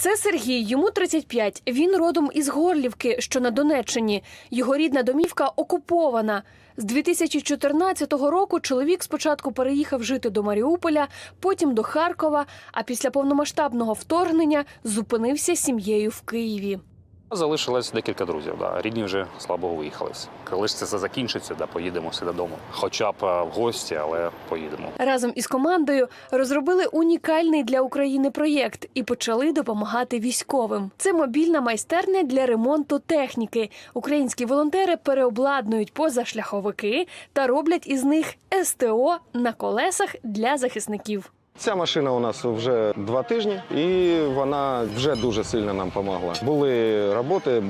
Це Сергій, йому 35. Він родом із Горлівки, що на Донеччині. Його рідна домівка окупована. З 2014 року чоловік спочатку переїхав жити до Маріуполя, потім до Харкова, а після повномасштабного вторгнення зупинився з сім'єю в Києві. Залишилось декілька друзів. Да. Рідні вже слабо виїхали. Коли ж це закінчиться, да, поїдемо всі додому. Хоча б е, в гості, але поїдемо. Разом із командою розробили унікальний для України проєкт і почали допомагати військовим. Це мобільна майстерня для ремонту техніки. Українські волонтери переобладнують позашляховики та роблять із них СТО на колесах для захисників. Ця машина у нас вже два тижні, і вона вже дуже сильно нам допомогла. Були роботи,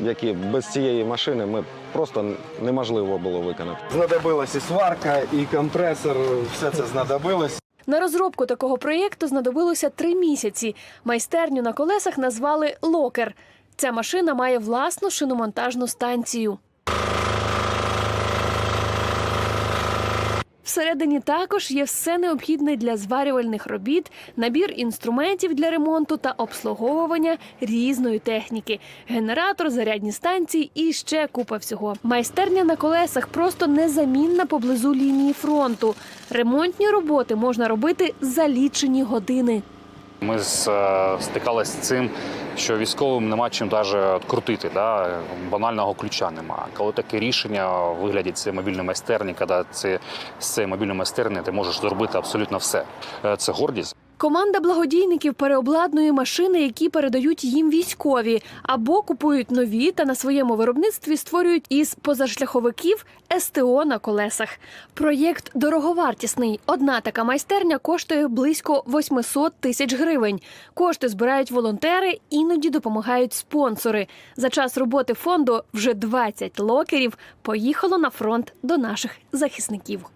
які без цієї машини ми просто неможливо було виконати. Знадобилась і сварка, і компресор, все це знадобилось. На розробку такого проєкту знадобилося три місяці. Майстерню на колесах назвали Локер. Ця машина має власну шиномонтажну станцію. Всередині також є все необхідне для зварювальних робіт, набір інструментів для ремонту та обслуговування різної техніки, генератор, зарядні станції і ще купа всього. Майстерня на колесах просто незамінна поблизу лінії фронту. Ремонтні роботи можна робити за лічені години. Ми е, стикалися з цим, що військовим нема чим навіть крутити. Да? Банального ключа нема. Коли таке рішення у вигляді цієї мобільної майстерні, коли це, з цієї мобільної майстерні ти можеш зробити абсолютно все. Е, Це гордість. Команда благодійників переобладнує машини, які передають їм військові, або купують нові та на своєму виробництві створюють із позашляховиків СТО на колесах. Проєкт дороговартісний. Одна така майстерня коштує близько 800 тисяч гривень. Кошти збирають волонтери, іноді допомагають спонсори. За час роботи фонду вже 20 локерів поїхало на фронт до наших захисників.